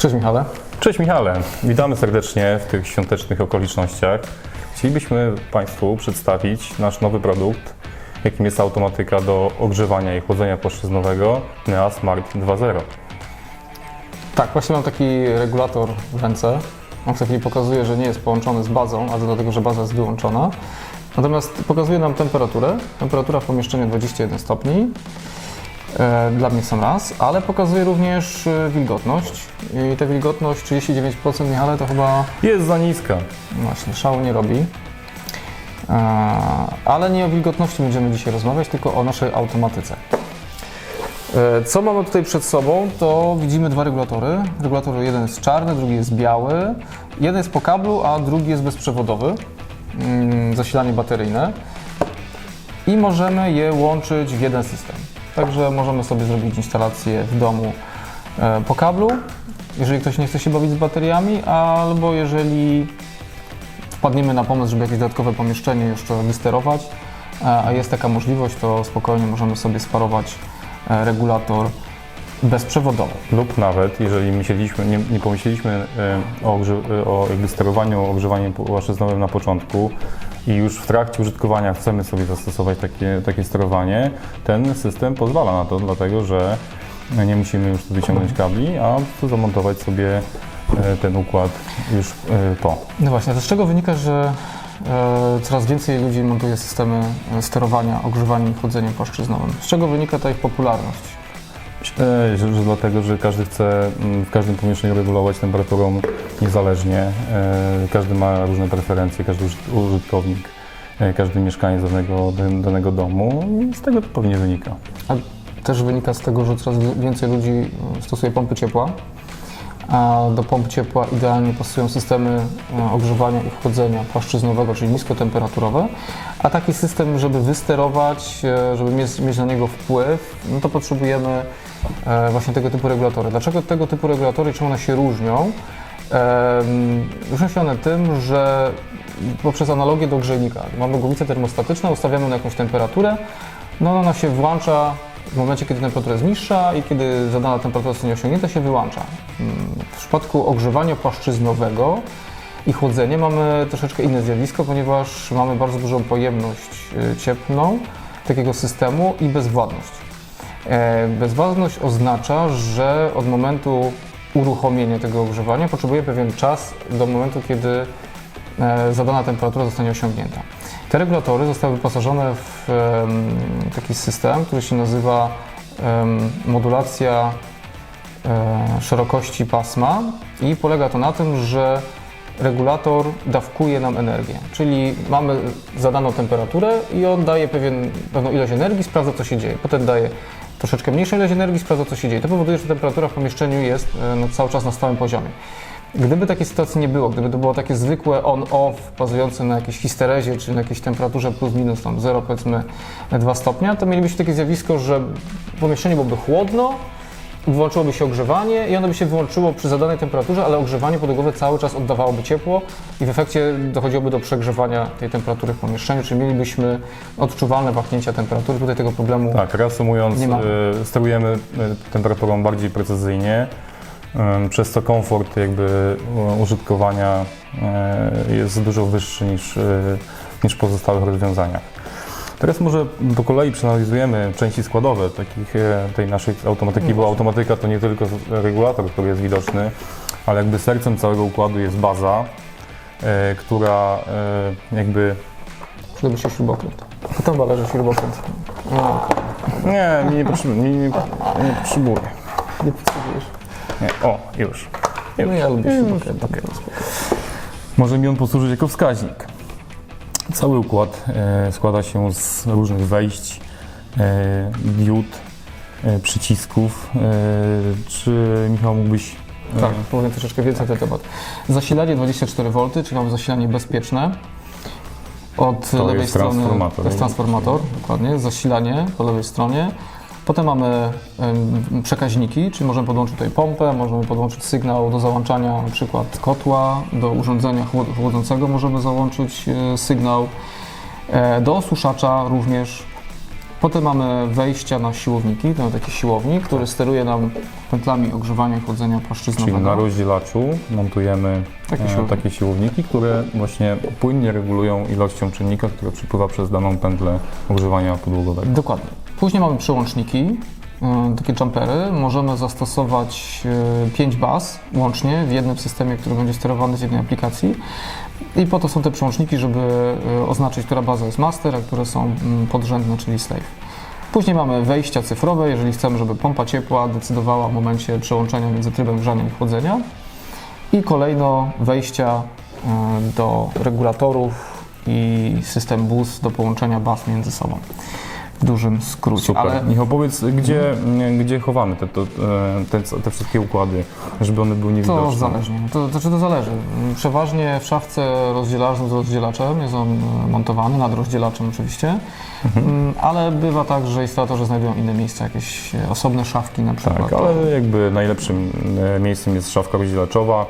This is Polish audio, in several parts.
Cześć Michale. Cześć Michale, witamy serdecznie w tych świątecznych okolicznościach. Chcielibyśmy Państwu przedstawić nasz nowy produkt, jakim jest automatyka do ogrzewania i chłodzenia płaszczyznowego NEA Smart 2.0. Tak, właśnie mam taki regulator w ręce. On w tej chwili pokazuje, że nie jest połączony z bazą, a to dlatego, że baza jest wyłączona. Natomiast pokazuje nam temperaturę. Temperatura w pomieszczeniu 21 stopni. E, Dla mnie sam raz, ale pokazuje również e, wilgotność. I ta wilgotność 39% Michale to chyba Jest za niska. Właśnie, szału nie robi. E, Ale nie o wilgotności będziemy dzisiaj rozmawiać, tylko o naszej automatyce. Co mamy tutaj przed sobą, to widzimy dwa regulatory. Regulator jeden jest czarny, drugi jest biały. Jeden jest po kablu, a drugi jest bezprzewodowy. Mm, Zasilanie bateryjne. I możemy je łączyć w jeden system. Także możemy sobie zrobić instalację w domu e, po kablu, jeżeli ktoś nie chce się bawić z bateriami, albo jeżeli wpadniemy na pomysł, żeby jakieś dodatkowe pomieszczenie jeszcze wysterować, a a jest taka możliwość, to spokojnie możemy sobie sparować e, regulator bezprzewodowy. Lub nawet, jeżeli myśleliśmy, nie, nie pomyśleliśmy e, o, e, o sterowaniu ogrzewaniem płaszczyznowym na początku i już w trakcie użytkowania chcemy sobie zastosować takie, takie sterowanie, ten system pozwala na to, dlatego że nie musimy już tu wyciągnąć kabli, a tu zamontować sobie e, ten układ już e, po. No właśnie, to z czego wynika, że e, coraz więcej ludzi montuje systemy sterowania ogrzewaniem i chłodzeniem płaszczyznowym? Z czego wynika ta ich popularność? Myślę, że, dlatego, że każdy chce mm, w każdym pomieszczeniu regulować temperaturą niezależnie. E, Każdy ma różne preferencje, każdy użyt- użytkownik, e, każdy mieszkaniec danego, danego domu i z tego to pewnie wynika. A też wynika z tego, że coraz więcej ludzi e, stosuje pompy ciepła, do pomp ciepła idealnie pasują systemy e, ogrzewania i chłodzenia płaszczyznowego, czyli niskotemperaturowe, a taki system, żeby wysterować, e, żeby mieć, na niego wpływ, no to potrzebujemy e, właśnie tego typu regulatory. Dlaczego tego typu regulatory czym one się różnią? Różnią się one tym, że poprzez analogię do grzejnika mamy głowicę termostatyczną, ustawiamy na jakąś temperaturę, no ona się włącza w momencie, kiedy temperatura jest niższa i kiedy zadana temperatura zostanie osiągnięta, się wyłącza. Mm, W przypadku ogrzewania płaszczyznowego i chłodzenia mamy troszeczkę inne zjawisko, ponieważ mamy bardzo dużą pojemność y, cieplną takiego systemu i bezwładność. E, Bezwładność oznacza, że od momentu uruchomienia tego ogrzewania potrzebuje pewien czas do momentu, kiedy e, zadana temperatura zostanie osiągnięta. Te regulatory zostały wyposażone w taki system, który się nazywa modulacja e, szerokości pasma i polega to na tym, że regulator dawkuje nam energię, czyli mamy zadaną temperaturę i on daje pewien, pewną ilość energii, sprawdza co się dzieje. Potem daje troszeczkę mniejszą ilość energii, sprawdza co się dzieje. To powoduje, że temperatura w pomieszczeniu jest e, no, cały czas na stałym poziomie. Gdyby takiej sytuacji nie było, gdyby to było takie zwykłe on-off bazujące na jakiejś histerezie, czy na jakiejś temperaturze plus minus tam 0 powiedzmy 2 stopnia, to mielibyśmy takie zjawisko, że w pomieszczeniu byłoby chłodno, włączyłoby się ogrzewanie i ono by się wyłączyło przy zadanej temperaturze, ale ogrzewanie podłogowe cały czas oddawałoby ciepło i w efekcie dochodziłoby do przegrzewania tej temperatury w pomieszczeniu, czyli mielibyśmy odczuwalne wahnięcia temperatury. Tutaj tego problemu Tak, reasumując, Nie ma. e, sterujemy e, temperaturą bardziej precyzyjnie, przez co komfort jakby e, użytkowania e, jest dużo wyższy niż, e, niż w pozostałych rozwiązaniach. Teraz może po kolei przeanalizujemy części składowe takich, tej naszej automatyki, bo automatyka to nie tylko regulator, który jest widoczny, ale jakby sercem całego układu jest baza, która jakby przydałby się śrubokręt. Tam leży śrubokręt. No, nie, nie, nie, nie, nie potrzebuję. nie potrzebujesz. Nie, o, już. No ja lubię Już, śrubokręt. okej. Może mi on posłużyć jako wskaźnik. Cały układ e, składa się z różnych wejść, e, diod, e, przycisków. E, czy Michał mógłbyś... e, Tak, powiem troszeczkę więcej na ten temat. Zasilanie 24 V, czyli mamy zasilanie bezpieczne. Od To lewej jest strony transformator. to jest transformator, dokładnie, zasilanie po lewej stronie. Potem mamy przekaźniki, czyli możemy podłączyć tutaj pompę, możemy podłączyć sygnał do załączania na przykład kotła, do urządzenia chłod- chłodzącego możemy załączyć e, sygnał, e, do osuszacza również Potem mamy wejścia na siłowniki, to taki siłownik, który steruje nam pętlami ogrzewania i chłodzenia Czyli płaszczyznowego. na rozdzielaczu montujemy Takie siłowniki. takie siłowniki, które właśnie płynnie regulują ilością czynnika, który przepływa przez daną pętlę ogrzewania podłogowego. Dokładnie. Później mamy przełączniki, y, takie jumpery. Możemy zastosować 5 baz łącznie w jednym systemie, który będzie sterowany z jednej aplikacji. I po to są te przełączniki, żeby y, oznaczyć, która baza jest master, a które są mm, podrzędne, czyli slave. Później mamy wejścia cyfrowe, jeżeli chcemy, żeby pompa ciepła decydowała w momencie przełączenia między trybem grzania i chłodzenia. I kolejno wejścia do regulatorów i system bus do połączenia baz między sobą. W dużym skrócie. Super. Ale Michał, powiedz, gdzie, gdzie chowamy te, to, e, te, te wszystkie układy, żeby one były to niewidoczne? zależnie. To znaczy to zależy. Przeważnie w szafce rozdzielaczem z rozdzielaczem jest on e, montowany, nad rozdzielaczem oczywiście, Mm, ale bywa tak, że instalatorzy znajdują inne miejsca, jakieś e, osobne szafki na przykład. Tak, ale jakby najlepszym e, miejscem jest szafka rozdzielaczowa.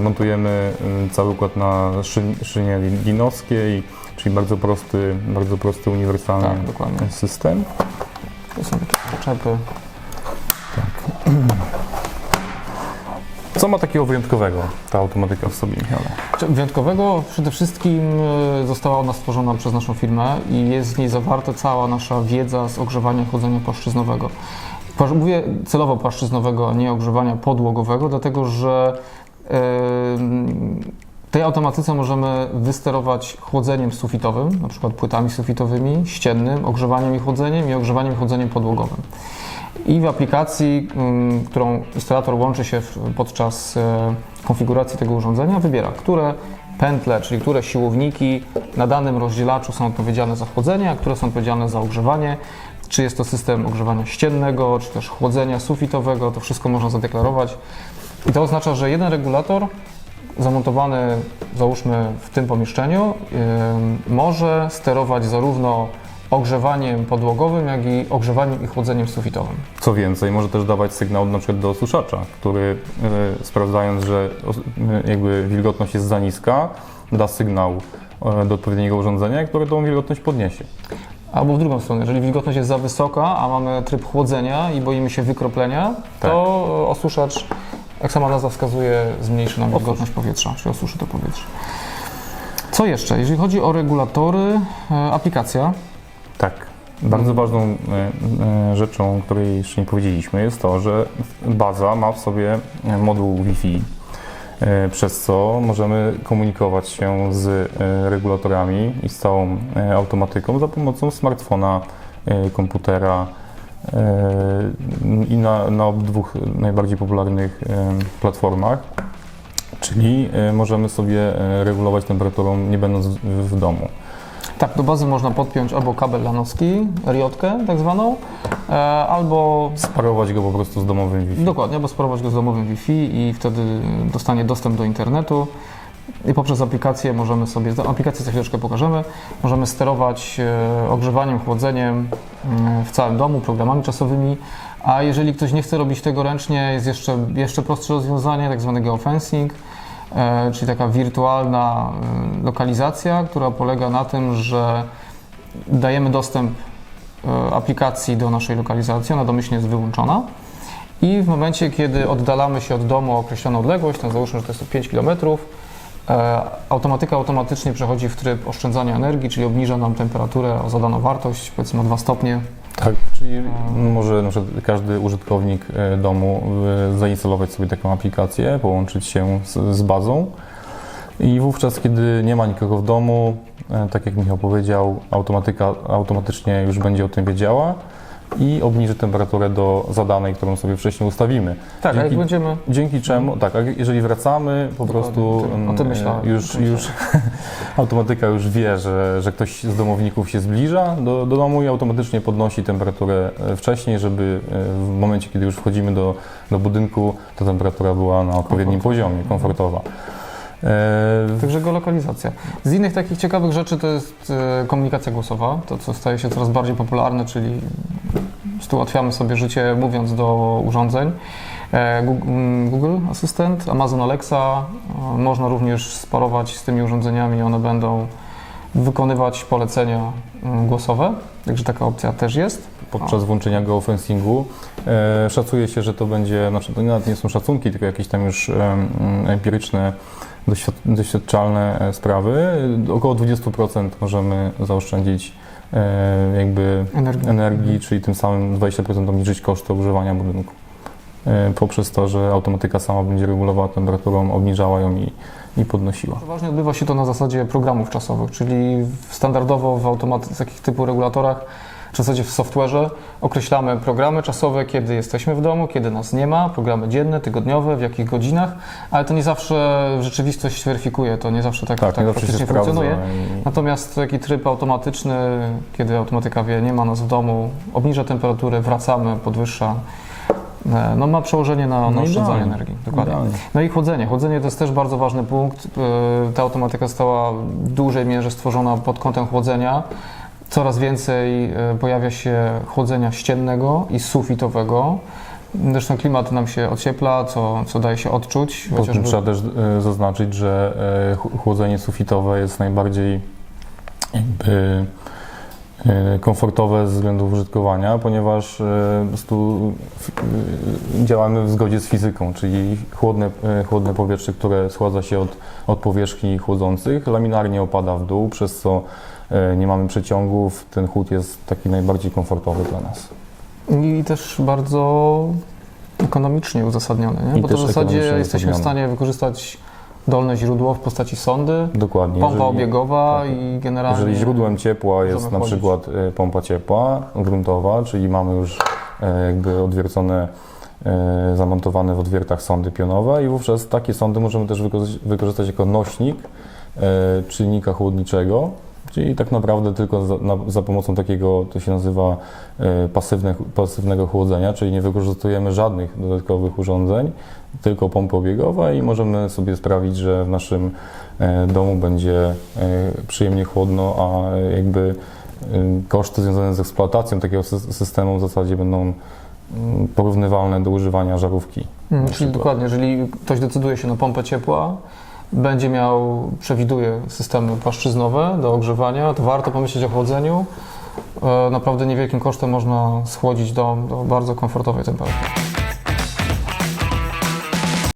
Montujemy cały układ na szy- szynie linowskiej, czyli bardzo prosty, bardzo prosty, uniwersalny Tak, system. To są czepy. Co ma takiego wyjątkowego ta automatyka w sobie, Michale? Wyjątkowego przede wszystkim e, została ona stworzona przez naszą firmę i jest w niej zawarta cała nasza wiedza z ogrzewania chłodzenia płaszczyznowego. Płasz- Mówię celowo płaszczyznowego, a nie ogrzewania podłogowego, dlatego że em, tej automatyce możemy wysterować chłodzeniem sufitowym, na przykład płytami sufitowymi, ściennym, ogrzewaniem i chłodzeniem i ogrzewaniem i chłodzeniem podłogowym. I w aplikacji, ym, którą instalator łączy się podczas e, konfiguracji tego urządzenia, wybiera, które pętle, czyli które siłowniki na danym rozdzielaczu są odpowiedzialne za chłodzenie, a które są odpowiedzialne za ogrzewanie. Czy jest to system ogrzewania ściennego, czy też chłodzenia sufitowego, to wszystko można zadeklarować. I to oznacza, że jeden regulator zamontowany, załóżmy w tym pomieszczeniu, może sterować zarówno ogrzewaniem podłogowym, jak i ogrzewaniem i chłodzeniem sufitowym. Co więcej, może też dawać sygnał na przykład do osuszacza, który e, sprawdzając, że e, jakby wilgotność jest za niska, da sygnał e, do odpowiedniego urządzenia, które tą wilgotność podniesie. Albo w drugą stronę, jeżeli wilgotność jest za wysoka, a mamy tryb chłodzenia i boimy się wykroplenia, to osuszacz, jak sama nazwa wskazuje, zmniejszy nam wilgotność powietrza, czyli osuszy to powietrze. Co jeszcze? Jeżeli chodzi o regulatory, e, aplikacja. Tak. Bardzo ważną e, e, rzeczą, której jeszcze nie powiedzieliśmy, jest to, że baza ma w sobie moduł Wi-Fi, przez co możemy komunikować się z regulatorami i z całą automatyką za pomocą smartfona, komputera i na, na obydwu najbardziej popularnych e, platformach. Czyli e, możemy sobie e, regulować temperaturą nie będąc w- w domu. Tak, do bazy można podpiąć albo kabel lanowski, riotkę tak zwaną, e, albo Sparować go po prostu z domowym Wi-Fi. Dokładnie, albo sparować go z domowym Wi-Fi i wtedy dostanie dostęp do internetu. I poprzez aplikację możemy sobie, aplikację za chwileczkę pokażemy, możemy sterować e, ogrzewaniem, chłodzeniem mm, w całym domu, programami czasowymi. A jeżeli ktoś nie chce robić tego ręcznie, jest jeszcze, jeszcze prostsze rozwiązanie, tak zwany geofencing, e, czyli taka wirtualna e, lokalizacja, która polega na tym, że dajemy dostęp aplikacji do naszej lokalizacji, ona domyślnie jest wyłączona. I w momencie, kiedy oddalamy się od domu o określoną odległość, tam załóżmy, że to jest 5 km, e, automatyka automatycznie przechodzi w tryb oszczędzania energii, czyli obniża nam temperaturę o zadaną wartość, powiedzmy o 2 stopnie. Tak, czyli może na przykład każdy użytkownik e, domu e, zainstalować sobie taką aplikację, połączyć się z, z bazą i wówczas, kiedy nie ma nikogo w domu, e, tak jak Michał powiedział, automatyka automatycznie już będzie o tym wiedziała i obniży temperaturę do zadanej, którą sobie wcześniej ustawimy. Tak, a jak Dzięki- będziemy. Dzięki czemu, tak, a jeżeli wracamy, po prostu o tym- mm, myślałem, już, już automatyka już wie, że, że ktoś z domowników się zbliża do, do domu i automatycznie podnosi temperaturę e, wcześniej, żeby e, w momencie, kiedy już wchodzimy do, do budynku, ta temperatura była na odpowiednim poziomie, komfortowa. E, Także geolokalizacja. Z innych takich ciekawych rzeczy to jest e, komunikacja głosowa, to co staje się coraz bardziej popularne, czyli ułatwiamy sobie życie mówiąc do urządzeń. E, Google Asystent, Amazon Alexa, można również sparować z tymi urządzeniami, one będą wykonywać polecenia głosowe. Także taka opcja też jest. podczas włączenia geofencingu. Szacuje się, że to będzie, znaczy to nawet nie są szacunki, tylko jakieś tam już em, empiryczne, doświadczalne e, sprawy. Około 20% możemy zaoszczędzić e, jakby Energii. energii, czyli tym samym 20% obniżyć koszty ogrzewania budynku. E, poprzez to, że automatyka sama będzie regulowała temperaturą, obniżała ją i, i podnosiła. Przeważnie odbywa się to na zasadzie programów czasowych, czyli w- standardowo w automaty- takich typu regulatorach, w zasadzie w software'ze określamy programy czasowe, kiedy jesteśmy w domu, kiedy nas nie ma, programy dzienne, tygodniowe, w jakich godzinach, ale to nie zawsze rzeczywistość weryfikuje, to nie zawsze tak, Tak, tak faktycznie funkcjonuje. i- Natomiast taki tryb automatyczny, kiedy automatyka wie, nie ma nas w domu, obniża temperaturę, wracamy, podwyższa, e, no ma przełożenie na, na No oszczędzanie energii. Dokładnie. Idealnie. No i chłodzenie. Chłodzenie to jest też bardzo ważny punkt. E, Ta automatyka została w dużej mierze stworzona pod kątem chłodzenia. Coraz więcej e, pojawia się chłodzenia ściennego i sufitowego. Zresztą klimat nam się ociepla, co, co daje się odczuć. Tym trzeba też e, zaznaczyć, że e, ch- chłodzenie sufitowe jest najbardziej jakby komfortowe ze względów użytkowania, ponieważ e, po e, działamy w zgodzie z fizyką, czyli chłodne, e, chłodne powietrze, które schładza się od, od powierzchni chłodzących, laminarnie opada w dół, przez co e, nie mamy przeciągów, ten chłód jest taki najbardziej komfortowy dla nas. I też bardzo ekonomicznie uzasadniony, nie? Bo to w zasadzie jesteśmy w stanie wykorzystać dolne źródło w postaci sondy, Dokładnie. pompa jeżeli- obiegowa tak. i generalnie... Jeżeli źródłem ciepła jest na chłodzić. przykład e, pompa ciepła gruntowa, czyli mamy już e, jakby odwiercone, e, zamontowane w odwiertach sądy pionowe i wówczas takie sądy możemy też wykorzystać, jako nośnik czynnika chłodniczego, czyli tak naprawdę tylko za, na, za pomocą takiego, to się nazywa e, pasywne, pasywnego chłodzenia, czyli nie wykorzystujemy żadnych dodatkowych urządzeń, tylko pompy obiegowe i możemy sobie sprawić, że w naszym e, domu będzie e, przyjemnie chłodno, a jakby koszty związane z eksploatacją takiego sy- systemu w zasadzie będą mm, porównywalne do używania żarówki. Mm, na Czyli przykład. dokładnie, jeżeli ktoś decyduje się na pompę ciepła, będzie miał, przewiduje systemy płaszczyznowe do ogrzewania, to warto pomyśleć o chłodzeniu. E, Naprawdę niewielkim kosztem można schłodzić dom do bardzo komfortowej temperatury.